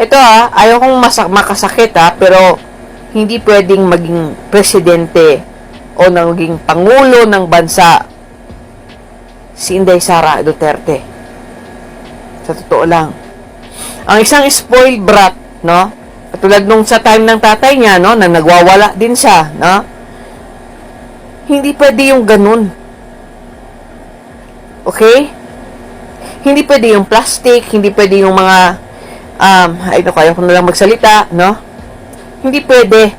ito ah, ayaw kong masak makasakit ah, pero hindi pwedeng maging presidente o naging pangulo ng bansa si Inday Sara Duterte. Sa totoo lang. Ang isang spoiled brat, no? Katulad nung sa time ng tatay niya, no? Na nagwawala din siya, no? Hindi pwede yung ganun. Okay? Hindi pwede yung plastic, hindi pwede yung mga um, ay naku, ayaw ko na lang magsalita, no? Hindi pwede.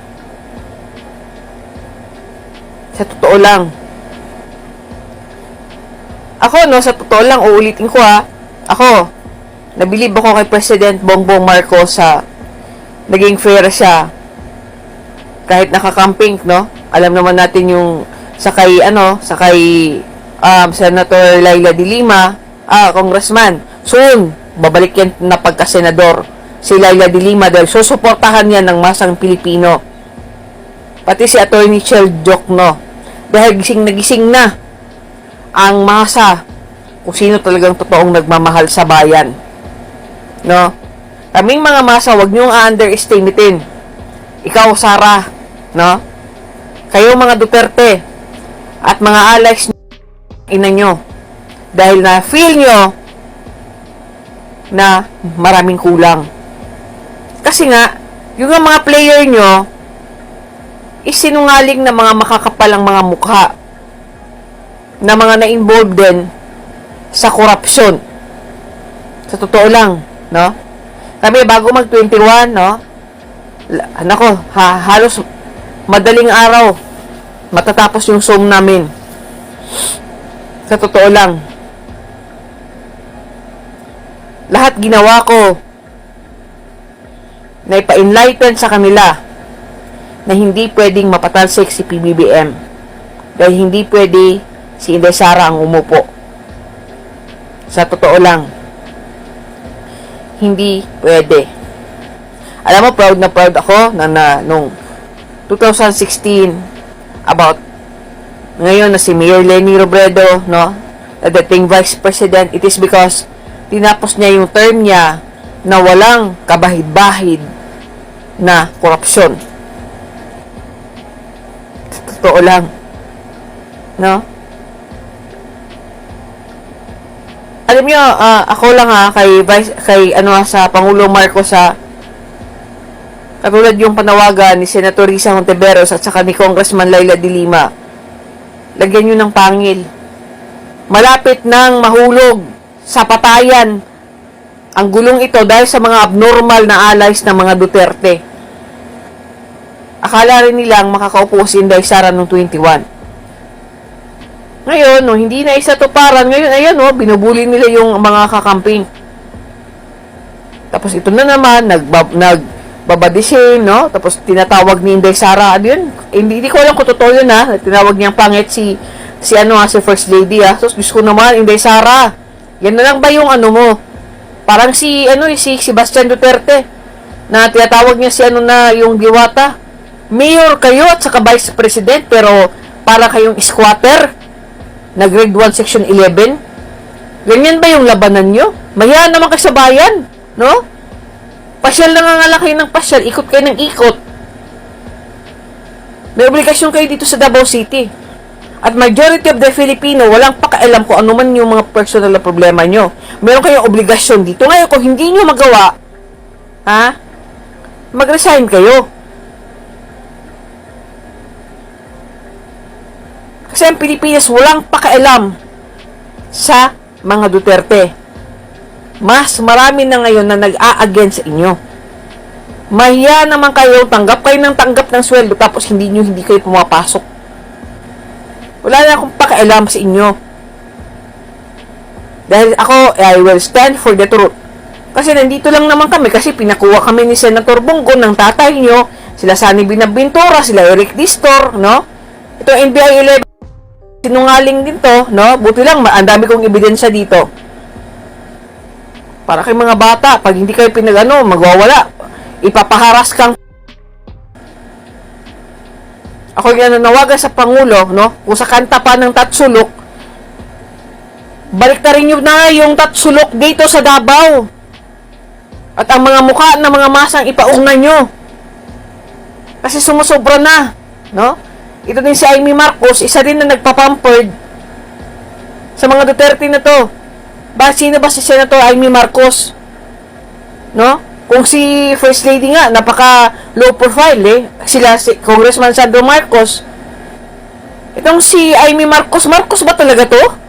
Sa totoo lang. Ako, no, sa totoo lang, uulitin ko ha. Ako, nabilib ako kay President Bongbong Marcos sa naging fair siya. Kahit nakakamping, no? Alam naman natin yung sa kay, ano, sa kay um, Senator Laila de Lima, ah, congressman, soon, babalik yan na pagka-senador si Laila de Lima dahil susuportahan yan ng masang Pilipino. Pati si Attorney Chel Jokno. Dahil gising na gising na ang masa kung sino talagang totoong nagmamahal sa bayan. No? Kaming mga masa, wag niyong underestimatein. Ikaw, Sara, no? Kayo mga Duterte at mga allies ina nyo. Dahil na feel nyo na maraming kulang. Kasi nga, yung mga player nyo, isinungaling na mga makakapalang mga mukha na mga na-involve din sa korupsyon. Sa totoo lang, no? Kami, bago mag-21, no? Nako, ha, halos madaling araw matatapos yung Zoom namin. Sa totoo lang. Lahat ginawa ko na ipa-enlighten sa kanila na hindi pwedeng mapatalsik si PBBM dahil hindi pwede si Inday Sara ang umupo. Sa totoo lang, hindi pwede. Alam mo, proud na proud ako na, na nung 2016 about ngayon na si Mayor Lenny Robredo, no, na dating Vice President, it is because tinapos niya yung term niya na walang kabahid-bahid na korupsyon. Totoo lang. No? Alam niyo, ah, ako lang ha, kay, Vice, kay ano ha, sa Pangulo Marcos sa katulad yung panawagan ni Senator Risa Hontiveros at saka ni Congressman Laila de Lima. Lagyan nyo ng pangil. Malapit nang mahulog sa patayan ang gulong ito dahil sa mga abnormal na allies ng mga Duterte. Akala rin nilang makakaupo si Inday Sara noong 21. Ngayon, no, hindi na isa tuparan. Ngayon, ayan, no, binubuli nila yung mga kakamping. Tapos ito na naman, nagbab, nagbabadisin, no? Tapos tinatawag ni Inday Sara, ano yun? Hindi, hindi ko alam kung totoo yun, ha? Tinawag niyang pangit si, si ano, ha, si First Lady, ha? Tapos, Diyos ko naman, Inday Sara, yan na lang ba yung ano mo? Parang si, ano, eh, si Sebastian Duterte, na tinatawag niya si ano na, yung diwata. Mayor kayo at saka Vice President, pero para kayong squatter na grade 1 section 11? Ganyan ba yung labanan nyo? Mahiya naman kayo sa bayan, no? Pasyal na nga kayo ng pasyal, ikot kayo ng ikot. May obligasyon kayo dito sa Davao City. At majority of the Filipino, walang pakialam kung ano man yung mga personal na problema nyo. Meron kayong obligasyon dito. Ngayon, kung hindi nyo magawa, ha? Mag-resign kayo. Kasi ang Pilipinas walang pakialam sa mga Duterte. Mas marami na ngayon na nag-a-against sa inyo. Mahiya naman kayo, tanggap kayo ng tanggap ng sweldo tapos hindi nyo hindi kayo pumapasok. Wala na akong pakialam sa inyo. Dahil ako, I will stand for the truth. Kasi nandito lang naman kami kasi pinakuha kami ni Senator Bongo ng tatay nyo, sila Sani Binabintora, sila Eric Distor, no? Ito NBI 11 sinungaling din to, no? Buti lang, ang dami kong ebidensya dito. Para kay mga bata, pag hindi kayo pinagano, magwawala. Ipapaharas kang ako yung nanawagan sa Pangulo, no? Kung sa kanta pa ng Tatsulok, balik na rin yun na yung Tatsulok dito sa Davao. At ang mga mukha ng mga masang ipaungan nyo. Kasi sumusobra na, no? Ito din si Amy Marcos, isa din na nagpapampered sa mga Duterte na to. Ba, sino ba si Senator Amy Marcos? No? Kung si First Lady nga, napaka low profile eh. Sila, si Congressman Sandro Marcos. Itong si Amy Marcos, Marcos ba talaga to?